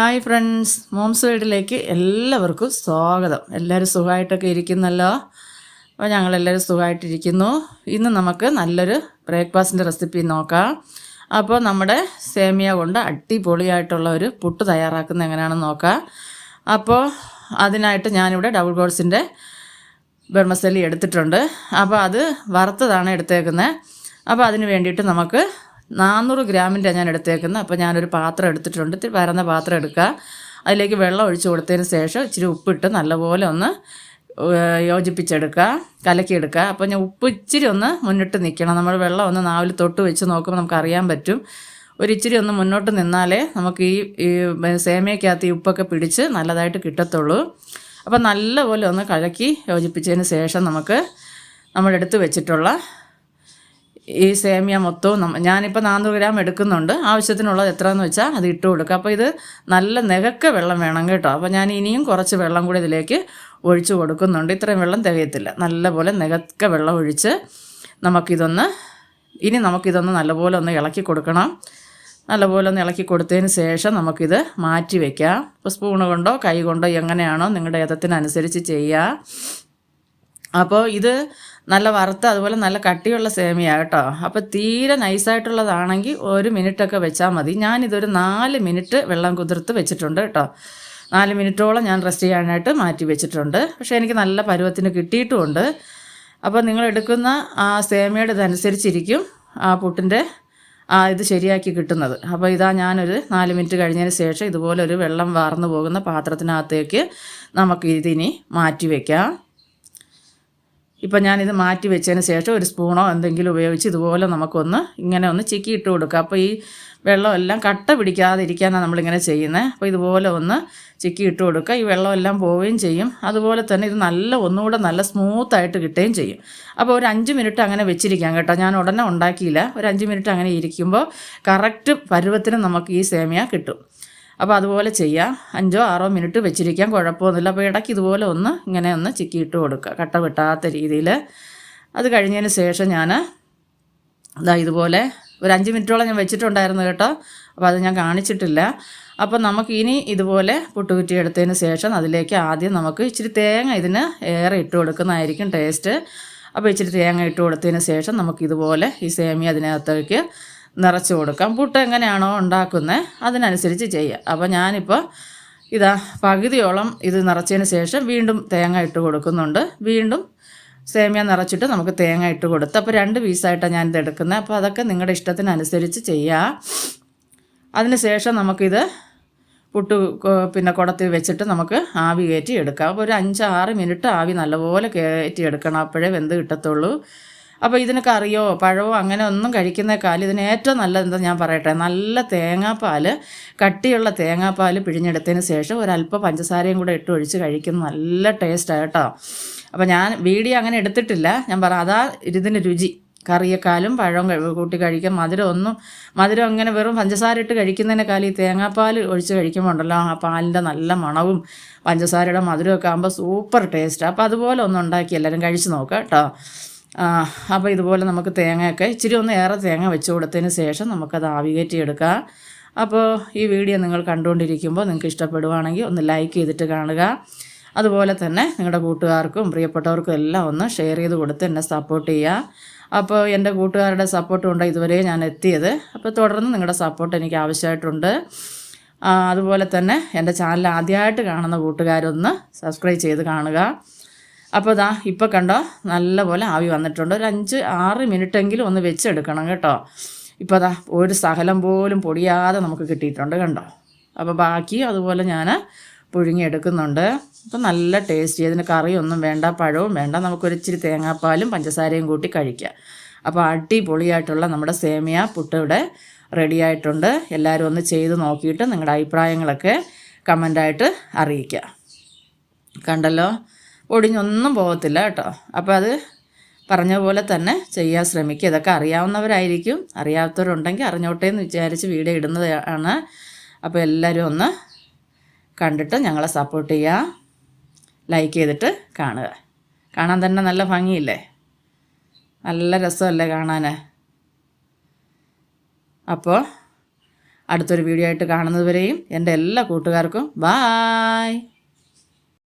Hi friends moms വീട്ടിലേക്ക് എല്ലാവർക്കും സ്വാഗതം. എല്ലാവരും സുഖമായിട്ടൊക്കെ ഇരിക്കുന്നല്ലോ? അപ്പോൾ ഞങ്ങളെല്ലാവരും സുഖമായിട്ടിരിക്കുന്നു. ഇന്ന് നമുക്ക് നല്ലൊരു ബ്രേക്ക്ഫാസ്റ്റിന്റെ റെസിപ്പി നോക്കാം. അപ്പോൾ നമ്മുടെ സേമിയ കൊണ്ട് അടിപൊളിയായിട്ടുള്ള ഒരു പുട്ട് തയ്യാറാക്കുന്ന എങ്ങനെയാണെന്ന് നോക്കാം. അപ്പോൾ അതിനായിട്ട് ഞാനിവിടെ ഡബിൾ ഗോൾസിന്റെ ബർമസലി എടുത്തിട്ടുണ്ട്. അപ്പോൾ അത് വറുത്തതാണ് എടുത്തേക്കുന്നത് അപ്പോൾ അതിന് വേണ്ടിയിട്ട് നമുക്ക് നാനൂറ് ഗ്രാമിന്റെ ഞാൻ എടുത്തേക്കുന്നത്. അപ്പോൾ ഞാനൊരു പാത്രം എടുത്തിട്ടുണ്ട്. പരന്ന പാത്രം എടുക്കുക. അതിലേക്ക് വെള്ളം ഒഴിച്ച് കൊടുത്തതിന് ശേഷം ഇച്ചിരി ഉപ്പിട്ട് നല്ലപോലെ ഒന്ന് യോജിപ്പിച്ചെടുക്കുക. കലക്കിയെടുക്കുക. അപ്പോൾ ഞാൻ ഉപ്പ് ഇച്ചിരി ഒന്ന് മുന്നിട്ട് നിൽക്കണം. നമ്മൾ വെള്ളം ഒന്ന് നാവിൽ തൊട്ട് വെച്ച് നോക്കുമ്പോൾ നമുക്ക് അറിയാൻ പറ്റും. ഒരു ഇച്ചിരി ഒന്ന് മുന്നോട്ട് നിന്നാലേ നമുക്ക് ഈ ഈ സേമയ്ക്കകത്ത് ഈ ഉപ്പൊക്കെ പിടിച്ച് നല്ലതായിട്ട് കിട്ടത്തുള്ളൂ. അപ്പോൾ നല്ലപോലെ ഒന്ന് കലക്കി യോജിപ്പിച്ചതിന് ശേഷം നമുക്ക് നമ്മളെടുത്ത് വെച്ചിട്ടുള്ള ഈ സേമിയ മൊത്തവും ഞാനിപ്പോൾ നാനൂറ് ഗ്രാം എടുക്കുന്നുണ്ട്. ആവശ്യത്തിനുള്ളത് എത്രയെന്ന് വെച്ചാൽ അത് ഇട്ട് കൊടുക്കുക അപ്പോൾ ഇത് നല്ല നികക്ക വെള്ളം വേണം കേട്ടോ. അപ്പോൾ ഞാൻ ഇനിയും കുറച്ച് വെള്ളം കൂടി ഇതിലേക്ക് ഒഴിച്ചു കൊടുക്കുന്നുണ്ട്. ഇത്രയും വെള്ളം തികയത്തില്ല. നല്ലപോലെ നികക്ക വെള്ളം ഒഴിച്ച് നമുക്കിതൊന്ന് ഇനി നമുക്കിതൊന്ന് നല്ലപോലെ ഒന്ന് ഇളക്കി കൊടുക്കണം. നല്ലപോലെ ഒന്ന് ഇളക്കി കൊടുത്തതിന് ശേഷം നമുക്കിത് മാറ്റി വയ്ക്കാം ഇപ്പോൾ സ്പൂണ് കൊണ്ടോ കൈ കൊണ്ടോ എങ്ങനെയാണോ നിങ്ങളുടെ ഏതത്തിനനുസരിച്ച് ചെയ്യുക അപ്പോൾ ഇത് നല്ല വറുത്ത അതുപോലെ നല്ല കട്ടിയുള്ള സേമിയ കേട്ടോ. അപ്പോൾ തീരെ നൈസായിട്ടുള്ളതാണെങ്കിൽ ഒരു മിനിറ്റൊക്കെ വെച്ചാൽ മതി. ഞാനിതൊരു നാല് മിനിറ്റ് വെള്ളം കുതിർത്ത് വെച്ചിട്ടുണ്ട് കേട്ടോ. നാല് മിനിറ്റോളം ഞാൻ റെസ്റ്റ് ചെയ്യാനായിട്ട് മാറ്റി വെച്ചിട്ടുണ്ട്. പക്ഷേ എനിക്ക് നല്ല പരുവത്തിന് കിട്ടിയിട്ടുമുണ്ട്. അപ്പോൾ നിങ്ങൾ എടുക്കുന്ന ആ സേമിയയുടെ ഇതനുസരിച്ചിരിക്കും ആ പുട്ടിന്റെ ആ ഇത് ശരിയാക്കി കിട്ടുന്നത്. അപ്പോൾ ഇതാ ഞാനൊരു നാല് മിനിറ്റ് കഴിഞ്ഞതിന് ശേഷം ഇതുപോലെ ഒരു വെള്ളം വാർന്നു പോകുന്ന പാത്രത്തിനകത്തേക്ക് നമുക്ക് ഇതിനി മാറ്റി വയ്ക്കാം ഇപ്പം ഞാനിത് മാറ്റി വെച്ചതിന് ശേഷം ഒരു സ്പൂണോ എന്തെങ്കിലും ഉപയോഗിച്ച് ഇതുപോലെ നമുക്കൊന്ന് ഇങ്ങനെ ഒന്ന് ചിക്കി ഇട്ട് കൊടുക്കുക. അപ്പോൾ ഈ വെള്ളമെല്ലാം കട്ട പിടിക്കാതെ ഇരിക്കാനാണ് നമ്മളിങ്ങനെ ചെയ്യുന്നത് അപ്പോൾ ഇതുപോലെ ഒന്ന് ചിക്കി ഇട്ട് കൊടുക്കുക. ഈ വെള്ളമെല്ലാം പോവുകയും ചെയ്യും. അതുപോലെ തന്നെ ഇത് നല്ല ഒന്നുകൂടെ നല്ല സ്മൂത്തായിട്ട് കിട്ടുകയും ചെയ്യും. അപ്പോൾ ഒരു അഞ്ച് മിനിറ്റ് അങ്ങനെ വെച്ചിരിക്കാം കേട്ടോ. ഞാൻ ഉടനെ ഉണ്ടാക്കിയില്ല. ഒരു അഞ്ച് മിനിറ്റ് അങ്ങനെ ഇരിക്കുമ്പോൾ കറക്റ്റ് പരുവത്തിന് നമുക്ക് ഈ സേമിയ കിട്ടും. അപ്പോൾ അതുപോലെ ചെയ്യാം. അഞ്ചോ ആറോ മിനിറ്റ് വെച്ചിരിക്കാൻ കുഴപ്പമൊന്നുമില്ല. അപ്പോൾ ഇടയ്ക്ക് ഇതുപോലെ ഒന്ന് ഇങ്ങനെ ഒന്ന് ചിക്കിയിട്ട് കൊടുക്കുക. കട്ട വെട്ടാത്ത രീതിയിൽ. അത് കഴിഞ്ഞതിന് ശേഷം ഞാൻ ഇതാ ഇതുപോലെ ഒരു അഞ്ച് മിനിറ്റോളം ഞാൻ വെച്ചിട്ടുണ്ടായിരുന്നു കേട്ടോ. അപ്പോൾ അത് ഞാൻ കാണിച്ചിട്ടില്ല. അപ്പോൾ നമുക്ക് ഇനി ഇതുപോലെ പുട്ടുകുറ്റി എടുത്തതിന് ശേഷം അതിലേക്ക് ആദ്യം നമുക്ക് ഇച്ചിരി തേങ്ങ ഇതിന് ഏറെ ഇട്ട് കൊടുക്കുന്നതായിരിക്കും ടേസ്റ്റ്. അപ്പോൾ ഇച്ചിരി തേങ്ങ ഇട്ട് കൊടുത്തതിന് ശേഷം നമുക്ക് ഇതുപോലെ ഈ സേമിയ അതിനകത്തേക്ക് നിറച്ച് കൊടുക്കാം. പുട്ട് എങ്ങനെയാണോ ഉണ്ടാക്കുന്നത് അതിനനുസരിച്ച് ചെയ്യുക അപ്പോൾ ഞാനിപ്പോൾ ഇതാ പകുതിയോളം ഇത് നിറച്ചതിന് ശേഷം വീണ്ടും തേങ്ങ ഇട്ട് കൊടുക്കുന്നുണ്ട്. വീണ്ടും സേമിയ നിറച്ചിട്ട് നമുക്ക് തേങ്ങ ഇട്ട് കൊടുത്ത് അപ്പോൾ രണ്ട് പീസായിട്ടാണ് ഞാനിത് എടുക്കുന്നത് അപ്പോൾ അതൊക്കെ നിങ്ങളുടെ ഇഷ്ടത്തിനനുസരിച്ച് ചെയ്യുക അതിന് ശേഷം നമുക്കിത് പുട്ട് പിന്നെ കുടത്തിൽ വെച്ചിട്ട് നമുക്ക് ആവി കയറ്റി എടുക്കാം. അപ്പോൾ ഒരു അഞ്ചാറ് മിനിറ്റ് ആവി നല്ലപോലെ കയറ്റി എടുക്കണം. അപ്പോഴേ വെന്ത് കിട്ടത്തുള്ളൂ. അപ്പോൾ ഇതിന് കറിയോ പഴമോ അങ്ങനെ ഒന്നും കഴിക്കുന്നേക്കാൾ ഇതിന് ഏറ്റവും നല്ലത് എന്താ ഞാൻ പറയട്ടെ? നല്ല തേങ്ങാപ്പാൽ കട്ടിയുള്ള തേങ്ങാപ്പാൽ പിഴിഞ്ഞെടുത്തതിന് ശേഷം ഒരല്പം പഞ്ചസാരയും കൂടെ ഇട്ട് ഒഴിച്ച് കഴിക്കുന്ന നല്ല ടേസ്റ്റാണ് കേട്ടോ. അപ്പോൾ ഞാൻ വീഡിയോ അങ്ങനെ എടുത്തിട്ടില്ല. ഞാൻ പറ അതാ ഇതിന് രുചി. കറിയേക്കാളും പഴം കൂട്ടി കഴിക്കാം. മധുരം ഒന്നും മധുരം അങ്ങനെ വെറും പഞ്ചസാര ഇട്ട് കഴിക്കുന്നതിനേക്കാളും ഈ തേങ്ങാപ്പാൽ ഒഴിച്ച് കഴിക്കുമ്പോൾ ഉണ്ടല്ലോ ആ പാലിന്റെ നല്ല മണവും പഞ്ചസാരയുടെ മധുരമൊക്കെ ആകുമ്പോൾ സൂപ്പർ ടേസ്റ്റ് അപ്പോൾ അതുപോലെ ഒന്ന് ഉണ്ടാക്കി എല്ലാവരും കഴിച്ച് നോക്കാം കേട്ടോ. അപ്പോൾ ഇതുപോലെ നമുക്ക് തേങ്ങയൊക്കെ ഇച്ചിരി ഒന്ന് ഏറെ തേങ്ങ വെച്ച് കൊടുത്തതിന് ശേഷം നമുക്കത് ആവികേറ്റി എടുക്കാം അപ്പോൾ ഈ വീഡിയോ നിങ്ങൾ കണ്ടുകൊണ്ടിരിക്കുമ്പോൾ നിങ്ങൾക്ക് ഇഷ്ടപ്പെടുവാണെങ്കിൽ ഒന്ന് ലൈക്ക് ചെയ്തിട്ട് കാണുക. അതുപോലെ തന്നെ നിങ്ങളുടെ കൂട്ടുകാർക്കും പ്രിയപ്പെട്ടവർക്കും എല്ലാം ഒന്ന് ഷെയർ ചെയ്ത് കൊടുത്ത് എന്നെ സപ്പോർട്ട് ചെയ്യുക. അപ്പോൾ എന്റെ കൂട്ടുകാരുടെ സപ്പോർട്ട് കൊണ്ട് ഇതുവരെ ഞാൻ എത്തിയത്. അപ്പോൾ തുടർന്ന് നിങ്ങളുടെ സപ്പോർട്ട് എനിക്ക് ആവശ്യമായിട്ടുണ്ട്. അതുപോലെ തന്നെ എന്റെ ചാനൽ ആദ്യമായിട്ട് കാണുന്ന കൂട്ടുകാരൊന്ന് സബ്സ്ക്രൈബ് ചെയ്ത് കാണുക. അപ്പോൾ ഇതാ ഇപ്പോൾ കണ്ടോ നല്ലപോലെ ആവി വന്നിട്ടുണ്ട്. ഒരു അഞ്ച് ആറ് മിനിറ്റെങ്കിലും ഒന്ന് വെച്ചെടുക്കണം കേട്ടോ. ഇപ്പോൾ അതാ ഒരു സഹലം പോലും പൊടിയാതെ നമുക്ക് കിട്ടിയിട്ടുണ്ട് കണ്ടോ. അപ്പോൾ ബാക്കി അതുപോലെ ഞാൻ പുഴുങ്ങിയെടുക്കുന്നുണ്ട്. അപ്പോൾ നല്ല ടേസ്റ്റ് ഇതിന് കറിയൊന്നും വേണ്ട പഴവും വേണ്ട. നമുക്കൊരു ഇച്ചിരി തേങ്ങാപ്പാലും പഞ്ചസാരയും കൂട്ടി കഴിക്കാം. അപ്പോൾ അടിപൊളിയായിട്ടുള്ള നമ്മുടെ സേമിയ പുട്ട് ഇവിടെ റെഡി ആയിട്ടുണ്ട് എല്ലാവരും ഒന്ന് ചെയ്ത് നോക്കിയിട്ട് നിങ്ങളുടെ അഭിപ്രായങ്ങളൊക്കെ കമന്റായിട്ട് അറിയിക്കുക കണ്ടല്ലോ? ഒടിഞ്ഞൊന്നും പോകത്തില്ല കേട്ടോ. അപ്പോൾ അത് പറഞ്ഞ പോലെ തന്നെ ചെയ്യാൻ ശ്രമിക്കുക. ഇതൊക്കെ അറിയാവുന്നവരായിരിക്കും. അറിയാത്തവരുണ്ടെങ്കിൽ അറിഞ്ഞോട്ടെ എന്ന് വിചാരിച്ച് വീഡിയോ ഇടുന്നതാണ്. അപ്പോൾ എല്ലാവരും ഒന്ന് കണ്ടിട്ട് ഞങ്ങളെ സപ്പോർട്ട് ചെയ്യുക. ലൈക്ക് ചെയ്തിട്ട് കാണുക. കാണാൻ തന്നെ നല്ല ഭംഗിയില്ലേ? നല്ല രസമല്ലേ കാണാൻ? അപ്പോൾ അടുത്തൊരു വീഡിയോ ആയിട്ട് കാണുന്നതുവരെയും എന്റെ എല്ലാ കൂട്ടുകാർക്കും ബായ്